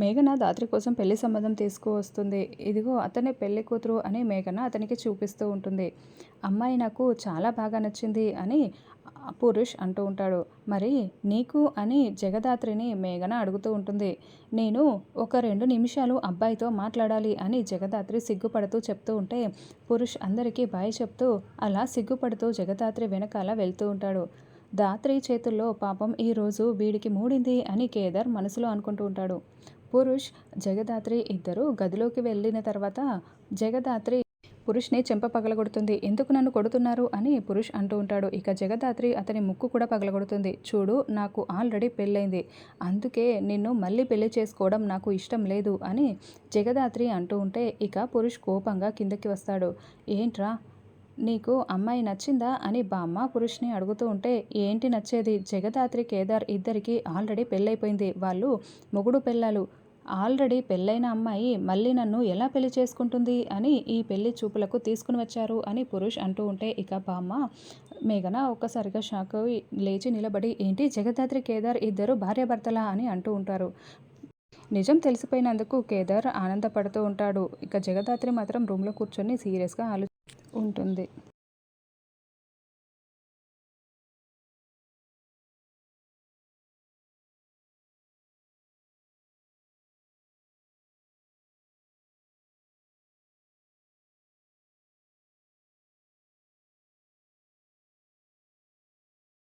మేఘన దాత్రి కోసం పెళ్ళి సంబంధం తీసుకువస్తుంది. ఇదిగో అతనే పెళ్ళి కూతురు అని మేఘన అతనికి చూపిస్తూ ఉంటుంది. అమ్మాయి నాకు చాలా బాగా నచ్చింది అని పురుష్ అంటూ ఉంటాడు. మరి నీకు అని జగదాత్రిని మేఘన అడుగుతూ ఉంటుంది. నేను ఒక రెండు నిమిషాలు అబ్బాయితో మాట్లాడాలి అని జగదాత్రి సిగ్గుపడుతూ చెప్తూ ఉంటే పురుష్ అందరికీ బాయ్ చెప్తూ అలా సిగ్గుపడుతూ జగదాత్రి వెనకాల వెళ్తూ ఉంటాడు. దాత్రి చేతుల్లో పాపం ఈరోజు వీడికి మూడింది అని కేదార్ మనసులో అనుకుంటూ ఉంటాడు. పురుష్ జగదాత్రి ఇద్దరు గదిలోకి వెళ్ళిన తర్వాత జగదాత్రి పురుష్ని చెంప పగలగొడుతుంది. ఎందుకు నన్ను కొడుతున్నారు? అని పురుష్ అంటూ ఉంటాడు. ఇక జగదాత్రి అతని ముక్కు కూడా పగలగొడుతుంది. చూడు నాకు ఆల్రెడీ పెళ్ళైంది. అందుకే నిన్ను మళ్ళీ పెళ్ళి చేసుకోవడం నాకు ఇష్టం లేదు అని జగదాత్రి అంటూ ఉంటే ఇక పురుష్ కోపంగా కిందకి వస్తాడు. ఏంట్రా నీకు అమ్మాయి నచ్చిందా? అని బామ్మ పురుష్ని అడుగుతూ ఉంటే ఏంటి నచ్చేది? జగదాత్రి కేదార్ ఇద్దరికి ఆల్రెడీ పెళ్ళైపోయింది. వాళ్ళు మొగుడు పెళ్ళాలు. ఆల్రెడీ పెళ్ళైన అమ్మాయి మళ్ళీ నన్ను ఎలా పెళ్ళి చేసుకుంటుంది అని ఈ పెళ్ళి చూపులకు తీసుకుని వచ్చారు అని పురుష్ అంటూ ఉంటే ఇక బామ్మ మేఘన ఒక్కసారిగా షాక్ అయి లేచి నిలబడి ఏంటి జగదాత్రి కేదార్ ఇద్దరు భార్యాభర్తలా? అని అంటూ ఉంటారు. నిజం తెలిసిపోయినందుకు కేదార్ ఆనందపడుతూ ఉంటాడు. ఇక జగదాత్రి మాత్రం రూమ్లో కూర్చొని సీరియస్గా ఆలో ఉంటుంది.